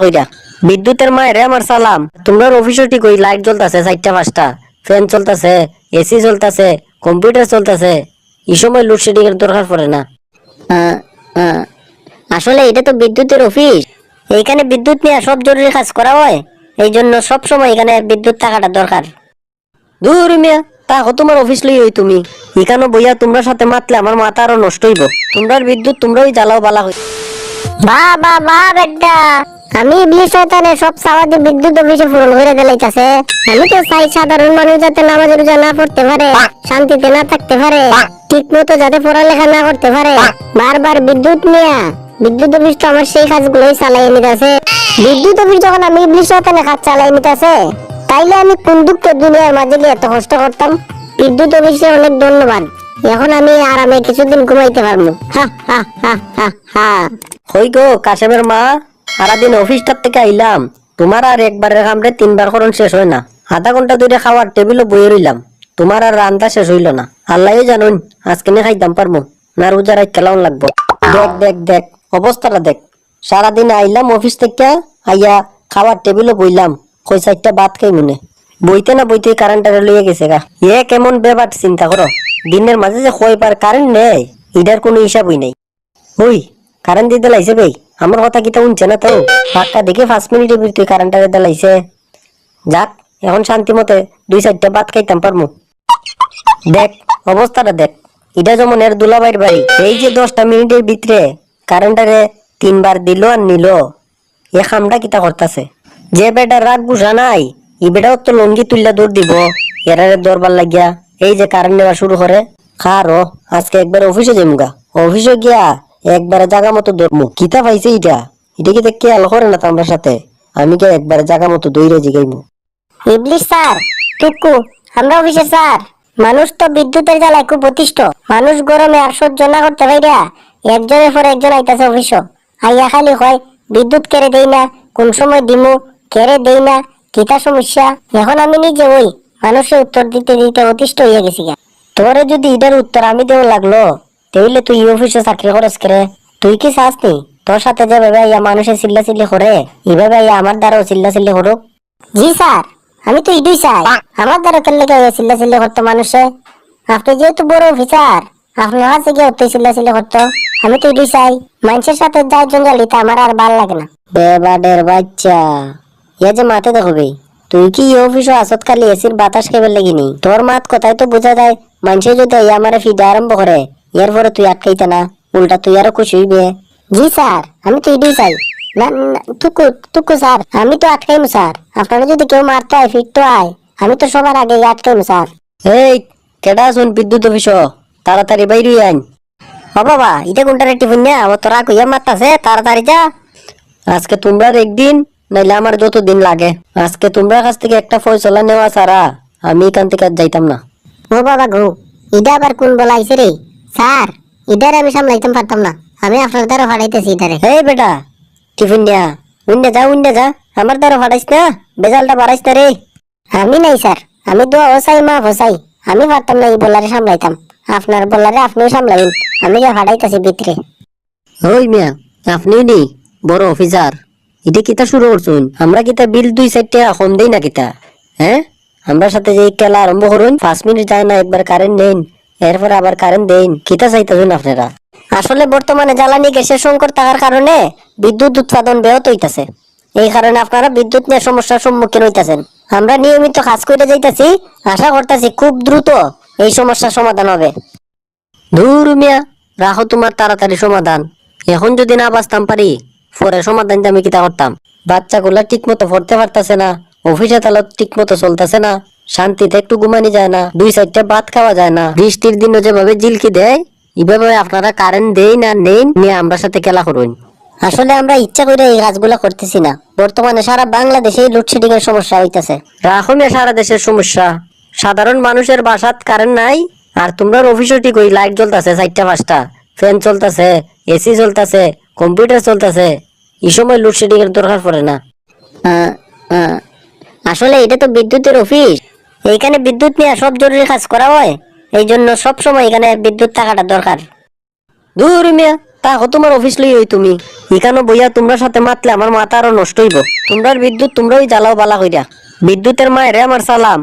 কইরা বিদ্যুতের মায়ের আমার সালাম। তোমরা অফিসও ঠিক ওই লাইট জ্বলতাছে চারটা পাঁচটা। ফ্যান চলতেছে এসি চলতেছে কম্পিউটার চলতেছে। এই সময় লোডশেডিং এর দরকার পড়ে না। আসলে এটা তো বিদ্যুতের অফিস এইখানে বিদ্যুৎ নিয়ে সব জরুরি কাজ করা হয়। এই জন্য সব সময় এখানে বিদ্যুৎ থাকাটা দরকার। দূর মিয়া তা তোমার অফিস লই হই তুমি। এখানে বইয়া তোমরা সাথে মাতলে আমার মাথা আরও নষ্ট হইব। তোমরার বিদ্যুৎ তোমরাই জ্বালাও বালা হই। বা বা বা বেটা আমি ইবলিশ শয়তানে সব সাওয়াদি বিদ্যুৎ অফিসে পূরণ করে দিলাইতাছে। আমি তো চাই সাধারণ মানুষ যাতে নামাজ রোজা না পড়তে পারে, শান্তিতে না থাকতে পারে ঠিক মতো যাতে পড়ালেখা না করতে পারে। বারবার বিদ্যুৎ নিয়া, বিদ্যুৎ অফিস তো আমার সেই কাজগুলোই চালাই নিতেছে। বিদ্যুৎ অফিস যখন আমি ইবলিশ শয়তানে কাজ চালাই নিতেছে, তাইলে আমি কোন দুঃখে দুনিয়ার মাঝে এত কষ্ট করতাম? বিদ্যুৎ অফিসে অনেক ধন্যবাদ। এখন আমি আরামে কিছুদিন ঘুমাইতে পারব। হা হা হা হা হা। হই গো, কাশেমের মা? সারাদিন অফিসটার থেকে আইলাম। তোমার আর একবারের কামড়ে তিনবার করণ শেষ হয় না। আধা ঘণ্টা ধরে খাওয়ার টেবিলও বয়ে রইলাম। তোমার আর রান্না শেষ হইল না। আল্লাহ জানুন, আজকে নে খাইতাম পারমু। না রোজা রাত কেলাও লাগবো। দেখ দেখ দেখ, অবস্থাটা দেখ। সারাদিন আইলাম অফিস থেকে, আইয়া খাওয়ার টেবিলও বইলাম। কই চারটা ভাত খাই মনে। বইতে না বইতে কারেন্টটা লইয়া গেছে গা। এ কেমন বেবার চিন্তা করো। দিনের মাঝে যে কয় পার কারেন্ট নেই, এটার কোনো হিসাবই নেই। ওই কারেন্ট দিতে লাইছে ভাই আমার কথা কিটা উনছে না তো? পাক্কা দেখে পাঁচ মিনিটের ভিতরে কারেন্টটা দিতে লাইছে যাক, এখন শান্তি মতে দুই চারটা ভাত খাইতাম পারমু। দেখ, অবস্থাটা দেখ। এটা যেমন এর দুলাবাইর বাড়ি, এই যে দশটা মিনিটের ভিতরে কারেন্টারে তিনবার দিল আর নিল, এ খামটা কিতা করতেছে? যে বেটার রাগ বুঝা নাই ই বেটাও তো লঙ্গি তুললা দৌড় দিব এরারে দরবার লাগিয়া, এই যে কারেন্ট নেওয়া শুরু করে, খারো, আজকে একবার অফিসে যামুগা অফিসে গিয়া একবারে জাগা মতো দৌড়মু কিতা পাইছে এটা এটা কি দেখে আলো করে না তো আমার সাথে? আমি কে একবারে জাগা মতো দৌড়ে জিগাইমু? ইবলিশ স্যার, টুকু, আমরা অফিসে স্যার। মানুষ তো বিদ্যুতের জ্বালায় খুব অতিষ্ঠ। মানুষ গরমে আর সহ্য না করতে পাইরা একজনের পর একজন আইতাছে অফিস। আইয়া খালি হয় বিদ্যুৎ কেড়ে দেই না, কোন সময় দিমু? কেড়ে দেই না? কিতা সমস্যা? এখন আমি নিজে ওই। মানুষের উত্তর দিতে দিতে অতিষ্ঠ হইয়া গেছি। তোরে যদি এটার উত্তর আমি দেও লাগল। তাইলে তুই অফিসে চাকরি করস করে তুই কি চাস নি তোর সাথে যে ভাবে ইয়া মানুষে চিল্লা চিল্লি করে এইভাবে ইয়া আমার দ্বারাও চিল্লা চিল্লি করুক। জি স্যার আমি তো ইডুই চাই। আমার দ্বারা কেন লেগে চিল্লা চিল্লি করতো মানুষে। আপনি যেহেতু বড় অফিসার আপনার কাছে গিয়ে অত চিল্লা চিল্লি করতো। আমি তো ইডুই চাই। মানুষের সাথে যাই জঞ্জালিতে আমার আর ভালো লাগে না। বেবাডের বাচ্চা ইয়া যে মাতে দেখবি তুই কি অফিসে আসত খালি এসির বাতাস খাইবার লাগিনি তোর মাত কথাই তো বোঝা যায় মানুষে যদি ইয়া আমারে ফিডে আরম্ভ করে এরপরে তুই আটকাইতে না উল্টা তুই আরও খুশি হইবে। জি স্যার আমি তো ইডুই চাই। না টুকু টুকু স্যার আমি তো আটকাইমু স্যার। আপনারা যদি কেউ মারতে হয় ফিরতে হয় আমি তো সবার আগে আটকাইমু স্যার। এই কেডা শুন বিদ্যুৎ অফিস তাড়াতাড়ি বাইরে আইন। ও বাবা এটা কোনটা রেটি ফুন্যা ও তোরা কইয়া মারতাছে তাড়াতাড়ি যা। আজকে তোমরা একদিন নাইলে আমার যত দিন লাগে। আজকে তোমরা কাছ থেকে একটা ফয়সলা নেওয়া ছাড়া আমি এখান থেকে যাইতাম না। ও বাবা গো এটা আবার কোন বলা আইছে রে? স্যার ইদারে আমি সামলাইতাম পারতাম না। আমি আপনার দ্বারা ফাড়াইতেছি ইদারে এই বেটা টিফিন নিয়া। উন্ডে যা উন্ডে যা। আমার দ্বারা ফাটাইস না বেজালটা বাড়াইস না রে। আমি নাই স্যার। আমি দোয়া ওসাই মা ফসাই আমি পারতাম না এই বলারে সামলাইতাম। আপনার বলারে আপনিও সামলাইন। আমি যা ফাড়াইতেছি ভিতরে। ওই মিয়া আপনি নি বড় অফিসার। এটা কিতা শুরু করছুন? আমরা কিতা বিল দুই সাইডটা কম দেই না কিতা? হ্যাঁ? আমরা সাথে যে খেলা আরম্ভ করুন পাঁচ মিনিট যায় না একবার কারেন্ট নেন। এরপরে আবার কারেন্ট দেন কিতা চাইতেছেন আপনারা? আসলে বর্তমানে জ্বালানি গ্যাসের সংকট থাকার কারণে বিদ্যুৎ উৎপাদন ব্যাহত হইতাছে। এই কারণে আপনারা বিদ্যুৎ নিয়ে সমস্যার সম্মুখীন হইতাছেন। আমরা নিয়মিত কাজ করে যাইতাছি, আশা করতেছি খুব দ্রুত এই সমস্যার সমাধান হবে। ধুর মিয়া, রাখো তোমার তাড়াতাড়ি সমাধান। এখন যদি না বাঁচতাম পারি, পরে সমাধান আমি কিতা করতাম? বাচ্চাগুলা ঠিক মতো পড়তে পারতাছে না অফিসে তালা ঠিক মতো চলতেছে না। শান্তিতে একটু ঘুমানি যায় না দুই সাইডটা ভাত খাওয়া যায় না। বৃষ্টির দিনও যেভাবে জিলকি দেয় এভাবে আপনারা কারেন্ট দেই না নেই নিয়ে আমরা সাথে খেলা করুন। আসলে আমরা ইচ্ছা করে এই কাজগুলো করতেছি না। বর্তমানে সারা বাংলাদেশে লোডশেডিং এর সমস্যা হইতাছে। রাখো মিয়া সারা দেশের সমস্যা। সাধারণ মানুষের বাসাত কারেন্ট নাই আর তোমরা অফিসও ঠিক ওই লাইট জ্বলতেছে চারটা পাঁচটা। ফ্যান চলতেছে এসি চলতেছে কম্পিউটার চলতেছে। এই সময় লোডশেডিং এর দরকার পড়ে না। আসলে এটা তো বিদ্যুতের অফিস এইখানে বিদ্যুৎ নিয়ে সব জরুরি কাজ করা হয়। এই জন্য সবসময় এখানে বিদ্যুৎ থাকাটা দরকার। দূর মিয়া তাহো তোমার অফিস লই তুমি? এখানে বইয়া তোমরা সাথে মাতলে আমার মাথা আরও নষ্ট হইব। তোমরার বিদ্যুৎ তোমরাই জ্বালাও বালা কইরা। বিদ্যুতের মায়েরে আমার সালাম।